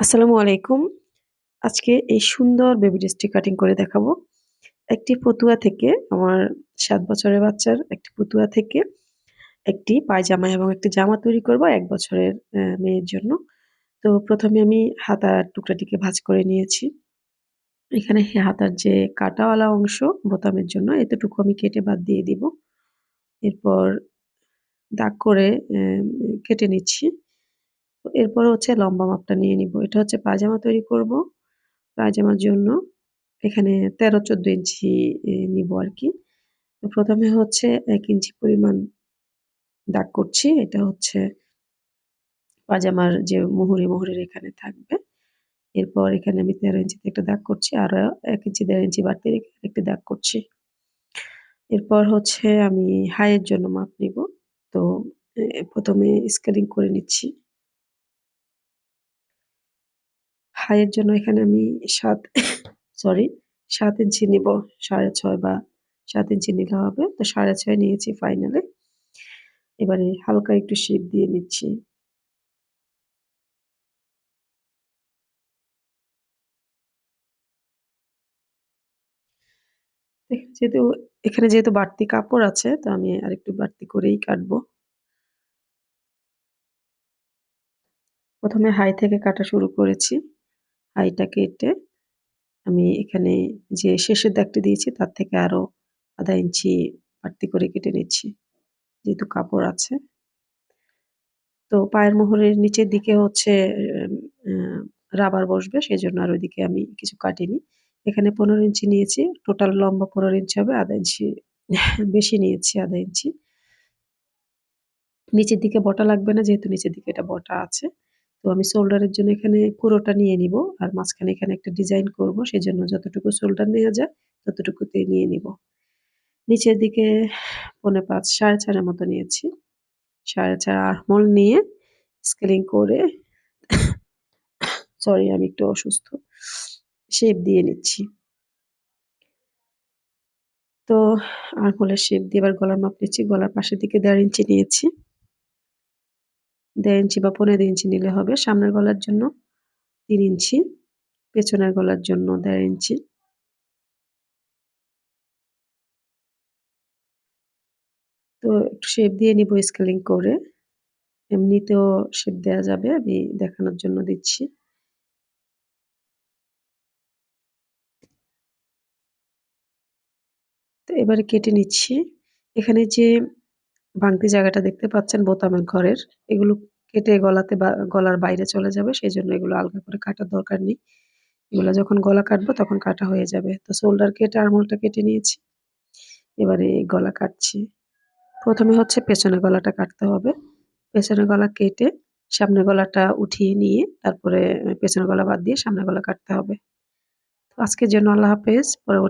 আসসালামু আলাইকুম। আজকে এই সুন্দর বেবি ড্রেসটি কাটিং করে দেখাবো। একটি ফতুয়া থেকে, আমার সাত বছরের বাচ্চার একটি ফতুয়া থেকে একটি পায়জামা এবং একটি জামা তৈরি করব এক বছরের মেয়ের জন্য। তো প্রথমে আমি হাতার টুকরাটিকে ভাঁজ করে নিয়েছি। এখানে হাতার যে কাটাওয়ালা অংশ বোতামের জন্য এতটুকু আমি কেটে বাদ দিয়ে দিব। এরপর দাগ করে কেটে নিচ্ছি। এরপর হচ্ছে লম্বা মাপটা নিয়ে নিব। এটা হচ্ছে পায়জামা তৈরি করব। পায়জামার জন্য এখানে ১৩-১৪ ইঞ্চি এ নিব আরকি। তো প্রথমে হচ্ছে এক ইঞ্চি পরিমাণ দাগ করছি। এটা হচ্ছে পায়জামার যে মুহুরি, মুহুরির এখানে থাকবে। এরপর এখানে আমি ১৩ ইঞ্চিতে একটা দাগ করছি। আরও ১ ইঞ্চি দেড় ইঞ্চি বাড়তি রেখে আরেকটি দাগ করছি। এরপর হচ্ছে আমি হাইয়ের জন্য মাপ নিব। তো প্রথমে স্কেলিং করে নিচ্ছি। হাইয়ের জন্য এখানে আমি সাত সরি সাত ইঞ্চি নিব। ৬.৫ বা সাত ইঞ্চি নিলে হবে। তো ৬.৫ নিয়েছি ফাইনালে। এবারে হালকা একটু শেপ দিয়ে নিচ্ছি। যেহেতু এখানে যেহেতু বাড়তি কাপড় আছে, তো আমি আরেকটু বাড়তি করেই কাটবো। প্রথমে হাই থেকে কাটা শুরু করেছি। হাইটা কেটে আমি এখানে যে শেষের দাগটি দিয়েছি, তার থেকে আরও আধা ইঞ্চি বাড়তি করে কেটে নিচ্ছি। যেহেতু কাপড় আছে। তো পায়ের মোহরের নিচের দিকে হচ্ছে রাবার বসবে, সেজন্য আর ওইদিকে আমি কিছু কাটিনি। এখানে ১৫ ইঞ্চি নিয়েছি। টোটাল লম্বা ১৫ ইঞ্চি হবে, আধা ইঞ্চি বেশি নিয়েছি, আধা ইঞ্চি। নিচের দিকে বটা লাগবে না, যেহেতু নিচের দিকে এটা বটা আছে। তো আমি শোল্ডারের জন্য এখানে পুরোটা নিয়ে নিব। আর মাঝখানে এখানে একটা ডিজাইন করব। সেজন্য যতটুকু শোল্ডার নেওয়া যায় ততটুকুতেই নিয়ে নিব। নিচের দিকে ৫.৫ ৪.৫ এর মতো নিয়েছি। ৪.৫ আরমোল নিয়ে স্কেলিং করে সরি আমি একটু অসুস্থ। শেপ দিয়ে নিচ্ছি। তো আরমোলের শেপ দিয়ে এবার গলার মাপ নিচ্ছি। গলার পাশের দিকে ১.৫ ইঞ্চি নিয়েছি। ১.৫ ইঞ্চি বা ১৫ ইঞ্চি নিলে হবে। সামনের গলার জন্য তিন ইঞ্চি, পেছনের গলার জন্য দেড় ইঞ্চি। তো একটু শেপ দিয়ে নিব স্কেলিং করে। এমনিতেও শেপ দেয়া যাবে। আমি দেখানোর জন্য দিচ্ছি। তো এবারে কেটে নিচ্ছি। এখানে যে ভাঙতি জায়গাটা দেখতে পাচ্ছেন বোতামের ঘরের, এগুলো কেটে গলাতে বা গলার বাইরে চলে যাবে। সেই জন্য এগুলো আলগা করে কাটার দরকার নেই। এগুলো যখন গলা কাটবো তখন কাটা হয়ে যাবে। তো শোল্ডার কেটে আরমোলটা কেটে নিয়েছি। এবারে গলা কাটছি। প্রথমে হচ্ছে পেছনে গলাটা কাটতে হবে। পেছনে গলা কেটে সামনে গলাটা উঠিয়ে নিয়ে তারপরে পেছনে গলা বাদ দিয়ে সামনে গলা কাটতে হবে। তো আজকের জন্য আল্লাহ হাফেজ। পরবর্তী